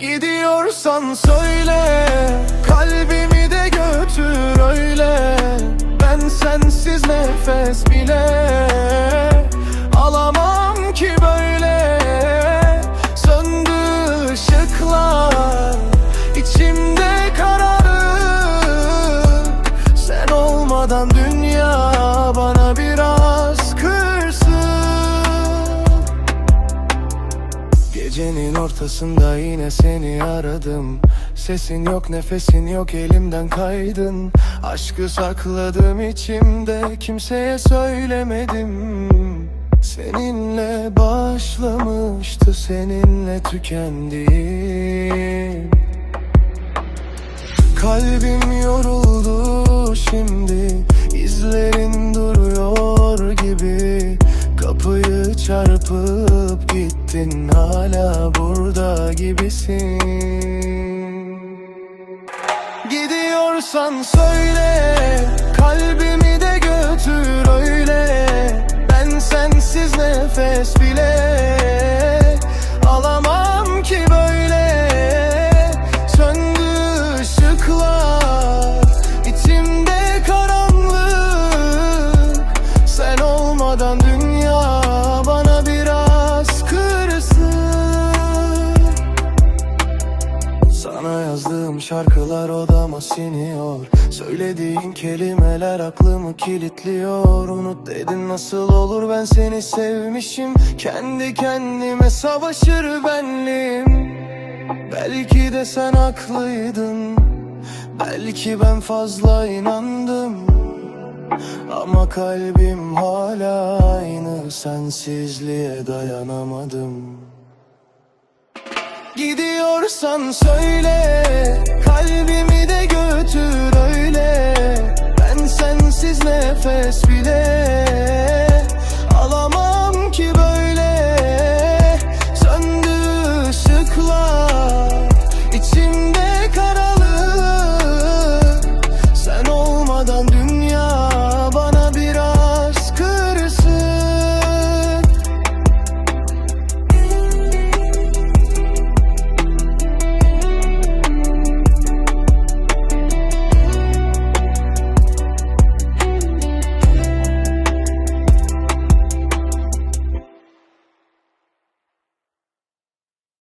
Gidiyorsan söyle Kalbimi de götür öyle. Ben sensiz nefes bile Alamam ki böyle. Söndü ışıklar İçimde kararır Sen olmadan dünya bana biraz Gecenin ortasında yine seni aradım. Sesin yok nefesin yok elimden kaydın. Aşkı sakladım içimde kimseye söylemedim. Seninle başlamıştı seninle tükendi. Kalbim yoruldu şimdi izlerin duruyor gibi. Kapıyı çarpıp gittin hala burada gibisin. Gidiyorsan söyle kalbimi de götür öyle. Ben sensiz nefes bile şarkılar odama siniyor. Söylediğin kelimeler aklımı kilitliyor. Unut dedin nasıl olur ben seni sevmişim. Kendi kendime savaşır benliğim. Belki de sen haklıydın. Belki ben fazla inandım. Ama kalbim hala aynı Sensizliğe dayanamadım. Gidiyorsan söyle Kalbimi de götür öyle. Ben sensiz nefes